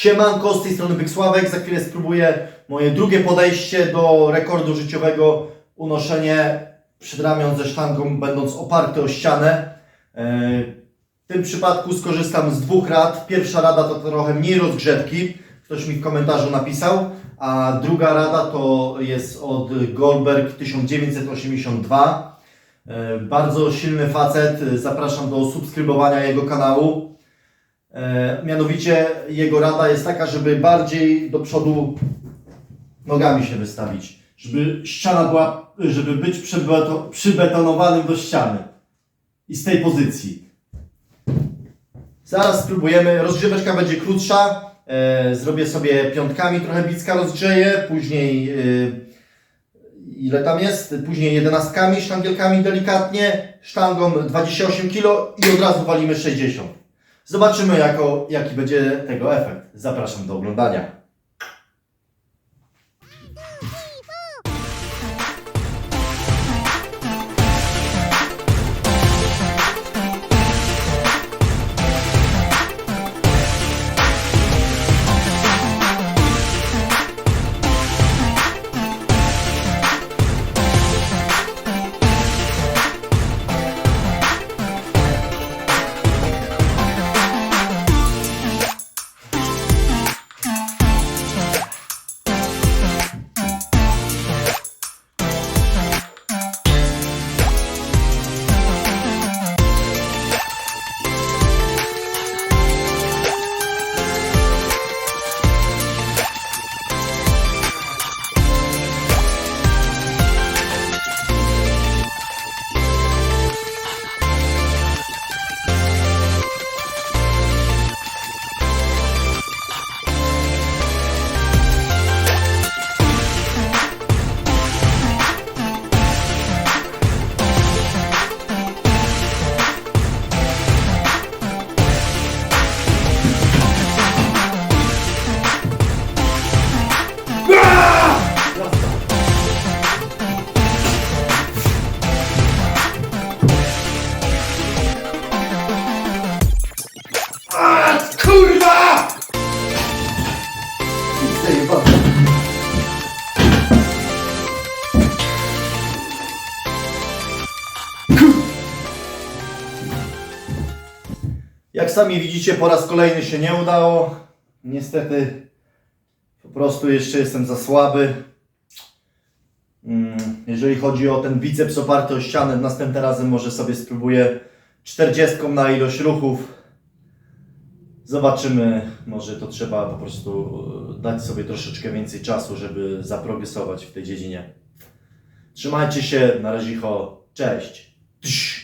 Siemanko, z tej strony Byk Sławek. Za chwilę spróbuję moje drugie podejście do rekordu życiowego. Unoszenie przed ramion ze sztangą, będąc oparty o ścianę. E, W tym przypadku skorzystam z dwóch rad. Pierwsza rada to trochę mniej rozgrzewki. Ktoś mi w komentarzu napisał. A druga rada to jest od Goldberg 1982. E, Bardzo silny facet. Zapraszam do subskrybowania jego kanału. E, mianowicie jego rada jest taka, żeby bardziej do przodu nogami się wystawić. Żeby ściana była, żeby być przybeto, przybetonowanym do ściany. I z tej pozycji. Zaraz spróbujemy. Rozgrzeweczka będzie krótsza. E, zrobię sobie piątkami, trochę bicka rozgrzeję. Później e, ile tam jest? Później jedenastkami, sztangielkami delikatnie. Sztangą 28 kg i od razu walimy 60. Zobaczymy, jako, jaki będzie tego efekt. Zapraszam do oglądania. Jak sami widzicie, po raz kolejny się nie udało. Niestety, po prostu jeszcze jestem za słaby. Mm, Jeżeli chodzi o ten biceps oparty o ścianę, następnym razem może sobie spróbuję 40 na ilość ruchów. Zobaczymy, może to trzeba po prostu e, dać sobie troszeczkę więcej czasu, żeby zaprogresować w tej dziedzinie. Trzymajcie się, na razie, cześć. Tsz.